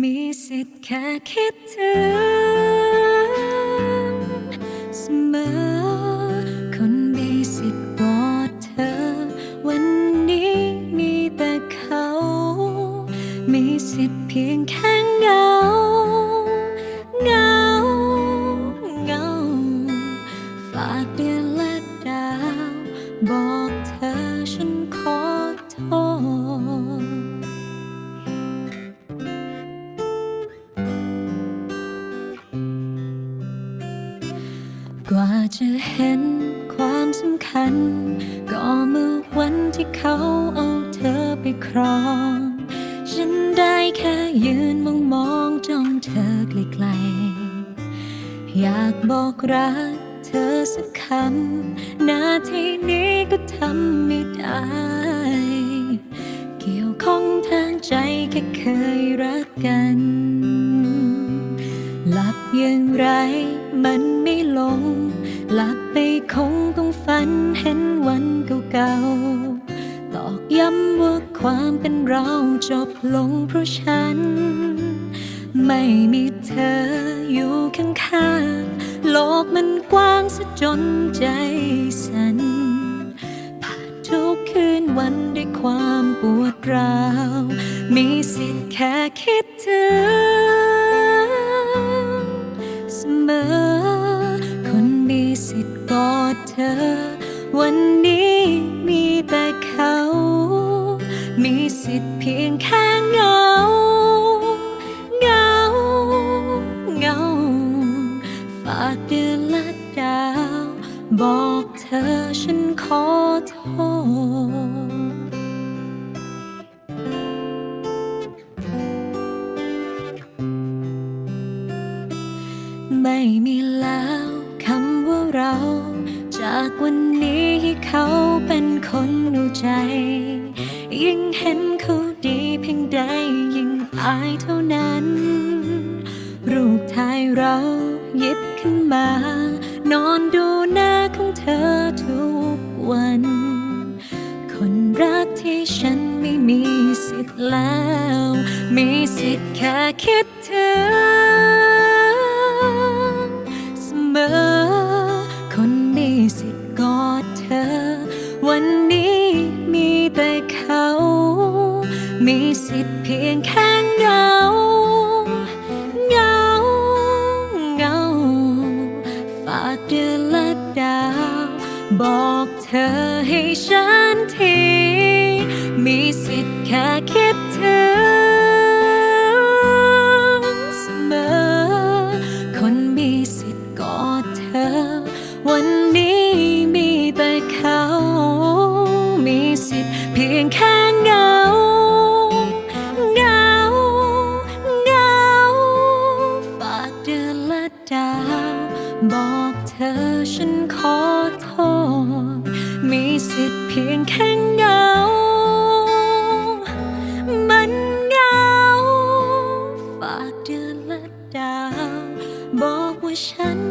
มีสิทธิ์แค่คิดถึงเสมอ คนมีสิทธิ์กอดเธอ วันนี้มีแต่เขา มีสิทธิ์เพียงแค่เหงาเหงาเหงาฝากเดือนและดาวบอก กว่าจะเห็นความสำคัญ ก็เมื่อวันที่เขาเอาเธอไปครอง ฉันได้แค่ยืนมองมองจ้องเธอไกลๆ อยากบอกรักเธอสักคำนาทีนี้ก็ทำไม่ได้ เกี่ยวข้องทางใจแค่เคยรักกัน หลับไปคงต้องฝันเห็นวันเก่าๆตอกย้ำว่าความเป็นเราจบลงเพราะฉัน ไม่มีเธออยู่ข้างๆโลกมันกว้างซะจนใจสั่นผ่านทุกคืนวันด้วยความปวดร้าว มีสิทธิ์แค่คิดถึง สิทธิ์กอดเธอ วันนี้มีแต่เขา มีสิทธิ์เพียงแค่เงา เงา เงา ฝากเดือนละดาว บอกเธอฉันขอโทษไม่มีแล้ว เรา จากวันนี้ให้เขาเป็นคนดูใจ ยิ่งเห็นเขาดีเพียงใดยิ่งอายเท่านั้น รูปถ่ายเราหยิบขึ้นมา นอนดูหน้าของเธอทุกวัน คนรักที่ฉันไม่มีสิทธิ์แล้ว มีสิทธิ์แค่คิดถึง สิทธิ์เพียงแค่เงาเงาเงาฝากเดือนละดาว บอกเธอให้ฉันที มีสิทธิ์แค่คิดถึงเสมอ คนมีสิทธิ์กอดเธอ วันนี้มีแต่เขา มีสิทธิ์เพียงแค่เงา สิทธิ์เพียงแค่เงา มันเงา ฝากเดือนและดาว บอกว่าฉัน